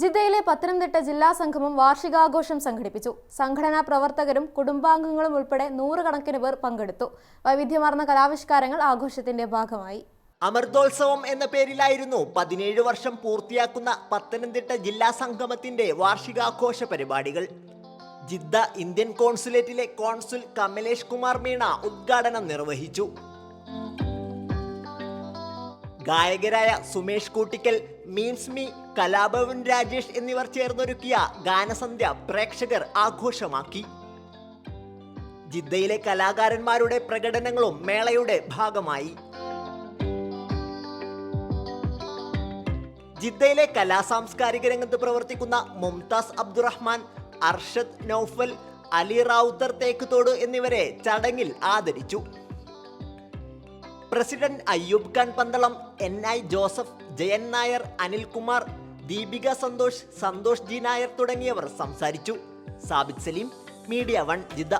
ജിദ്ദയിലെ പത്തനംതിട്ട ജില്ലാ സംഗമം വാർഷികാഘോഷം സംഘടിപ്പിച്ചു. സംഘടനാ പ്രവർത്തകരും കുടുംബാംഗങ്ങളും ഉൾപ്പെടെ നൂറുകണക്കിന് പേർ പങ്കെടുത്തു. വൈവിധ്യമാർന്ന കലാവിഷ്കാരങ്ങൾ ആഘോഷത്തിന്റെ ഭാഗമായി. അമൃതോത്സവം എന്ന പേരിലായിരുന്നു പതിനേഴ് വർഷം പൂർത്തിയാക്കുന്ന പത്തനംതിട്ട ജില്ലാ സംഗമത്തിന്റെ വാർഷികാഘോഷ പരിപാടികൾ. ജിദ്ദ ഇന്ത്യൻ കോൺസുലേറ്റിലെ കോൺസുൽ കമലേഷ് കുമാർ മീണ ഉദ്ഘാടനം നിർവഹിച്ചു. ഗായകരായ സുമേഷ് കൂട്ടിക്കൽ മീൻസ് മീ കലാഭവൻ രാജേഷ് എന്നിവർ ചേർന്നൊരുക്കിയ ഗാനസന്ധ്യ പ്രേക്ഷകർ ആഘോഷമാക്കി. ജിദ്ദയിലെ കലാകാരന്മാരുടെ പ്രകടനങ്ങളും മേളയുടെ ഭാഗമായി. ജിദ്ദയിലെ കലാസാംസ്കാരിക രംഗത്ത് പ്രവർത്തിക്കുന്ന മുംതാസ് അബ്ദുറഹ്മാൻ അർഷദ് നൌഫൽ അലി റാവുത്തർ തേക്കുതോട് എന്നിവരെ ചടങ്ങിൽ ആദരിച്ചു. President Ayyub Khan Pandalam N I Joseph Jayan Nair Anilkumar Deepika Santhosh Santhosh G Nair തുടങ്ങിയവർ സംസാരിച്ചു. Sabith Saleem media one Jeddah.